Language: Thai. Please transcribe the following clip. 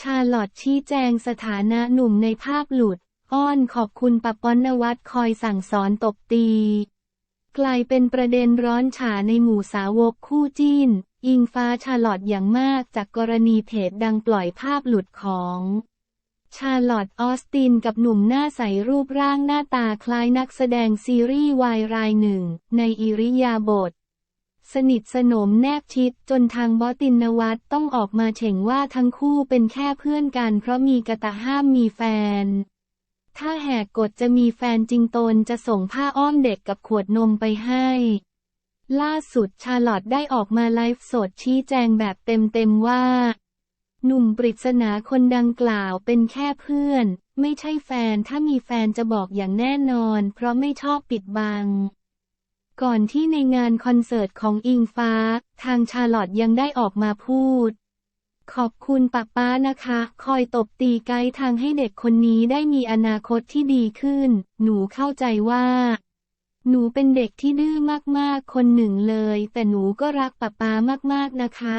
ชาลอตชี้แจงสถานะหนุ่มในภาพหลุด อ้อนขอบคุณปะป้อนนวัดคอยสั่งสอนตบตี กลายเป็นประเด็นร้อนฉาในหมู่สาวกคู่จิ้น อิงฟ้าชาลอตอย่างมากจากกรณีเพจดังปล่อยภาพหลุดของชาลอตออสตินกับหนุ่มหน้าใสรูปร่างหน้าตาคล้ายนักแสดงซีรีส์วายรายหนึ่ง ในอิริยาบถ สนิทสนมแนบชิดจนทางบอสตินนวัตต้องออกมาเฉ่งว่าทั้งคู่เป็นแค่เพื่อนกันเพราะมีกระตะห้ามมีแฟน ถ้าแหกกฎจะมีแฟนจริงตนจะส่งผ้าอ้อมเด็กกับขวดนมไปให้ ล่าสุดชาลอตได้ออกมาไลฟ์สดชี้แจงแบบเต็มๆว่า หนุ่มปริศนาคนดังกล่าวเป็นแค่เพื่อน ไม่ใช่แฟนถ้ามีแฟนจะบอกอย่างแน่นอน เพราะไม่ชอบปิดบัง ก่อนที่ในงานคอนเสิร์ตของอิงฟ้า ทางชาลอตยังได้ออกมาพูด ขอบคุณป้าป้านะคะ คอยตบตีไกด์ทางให้เด็กคนนี้ได้มีอนาคตที่ดีขึ้น หนูเข้าใจว่า หนูเป็นเด็กที่ดื้อมากๆคนหนึ่งเลย แต่หนูก็รักป้าป้ามากๆนะคะ